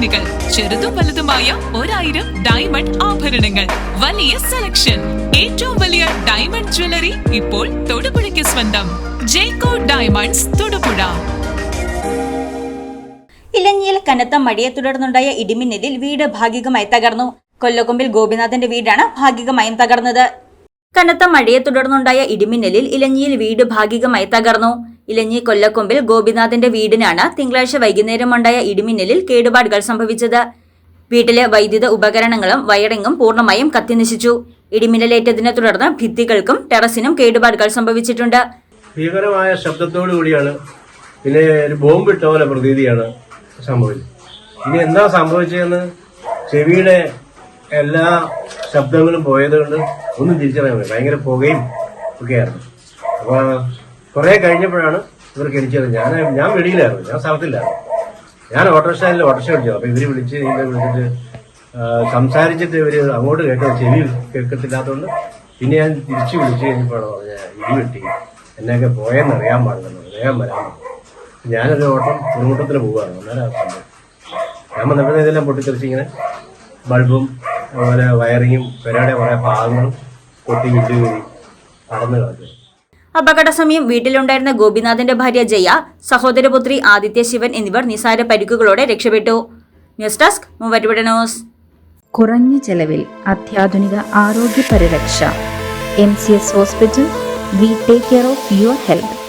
ചെയിനുകൾ ചെറുതും വലുതുമായ ഒരായിരം ഡയമണ്ട് ആഭരണങ്ങൾ. വലിയ സെലക്ഷൻ ഏറ്റവും വലിയ ഡയമണ്ട് ജ്വല്ലറി ഇപ്പോൾ തൊടുപുഴയ്ക്ക് സ്വന്തം. ജേക്കോ ഡയമണ്ട്സ് തൊടുപുഴ. ഇലഞ്ഞിയിൽ കനത്ത മഴയെ തുടർന്നുണ്ടായ ഇടിമിന്നലിൽ വീട് ഭാഗികമായി തകർന്നു. കൊല്ലക്കുമ്പിൽ ഗോപിനാഥന്റെ വീടാണ് ഭാഗികമായും തകർന്നത്. കനത്ത മഴയെ തുടർന്നുണ്ടായ ഇടിമിന്നലിൽ ഇലഞ്ഞിയിൽ വീട് ഭാഗികമായി തകർന്നു. ഇലഞ്ഞി കൊല്ലക്കൊമ്പിൽ ഗോപിനാഥന്റെ വീടിനാണ് തിങ്കളാഴ്ച വൈകുന്നേരമുണ്ടായ ഇടിമിന്നലിൽ കേടുപാടുകൾ സംഭവിച്ചത്. വീട്ടിലെ വൈദ്യുത ഉപകരണങ്ങളും വയറിങ്ങും പൂർണമായും കത്തിനശിച്ചു. ഇടിമിന്നലേറ്റതിനെ തുടർന്ന് ഭിത്തികൾക്കും ടെറസിനും കേടുപാടുകൾ സംഭവിച്ചിട്ടുണ്ട്. ഭീകരമായ ശബ്ദത്തോടു കൂടിയാണ് പിന്നെ ഒരു ബോംബ് ഇട്ട പോലെ പ്രതീതിയാണ് സംഭവിച്ചത്. ഇനി എന്താ സംഭവിച്ചതെന്ന് ചെവിയുടെ എല്ലാ ശബ്ദങ്ങളും പോയത് കൊണ്ട് ഒന്നും തിരിച്ചറിയാൻ ഭയങ്കര പുകയും ഒക്കെയായിരുന്നു. അപ്പൊ കുറെ കഴിഞ്ഞപ്പോഴാണ് ഇവർക്ക് ഇടിച്ചത് ഞാൻ ഞാൻ വെളിയിലായിരുന്നു. ഞാൻ സ്ഥലത്തില്ലായിരുന്നു. ഞാൻ ഓട്ടോറിക്ഷയിൽ ഓട്ടോറിക്ഷ വിളിച്ചു അപ്പൊ ഇവർ വിളിച്ച് ഇവരെ വിളിച്ചിട്ട് സംസാരിച്ചിട്ട് ഇവർ അങ്ങോട്ട് കേൾക്കുന്നത് ചെവി കേൾക്കത്തില്ലാത്തതുകൊണ്ട് പിന്നെ ഞാൻ തിരിച്ചു വിളിച്ചു കഴിഞ്ഞപ്പോഴാണ് പറഞ്ഞ ഇടി വെട്ടി. എന്നെയൊക്കെ പോയെന്ന് അറിയാൻ പാടില്ലെന്ന് വേഗം വരാൻ. ഞാനൊരു ഓട്ടം കുറുമുട്ടത്തിന് പോവുകയാണ്. അന്നേരം ഞാൻ വന്നപ്പോഴേ ഇതെല്ലാം പൊട്ടിത്തെറിച്ച് ഇങ്ങനെ ബൾബും അതുപോലെ വയറിങ്ങും പെരയുടെ കുറെ ഭാഗങ്ങളും പൊട്ടി വിട്ടു നടന്നു കിടക്കുക അപകട സമയം വീട്ടിലുണ്ടായിരുന്ന ഗോപിനാഥന്റെ ഭാര്യ ജയ സഹോദരപുത്രി ആദിത്യ ശിവൻ എന്നിവർ നിസാര പരിക്കുകളോടെ രക്ഷപ്പെട്ടു. ന്യൂസ് ഡെസ്ക് മൂവാറ്റുപുഴ കുറഞ്ഞ ചെലവിൽ അത്യാധുനിക ആരോഗ്യ പരിരക്ഷ M C S hospital we take care of your health.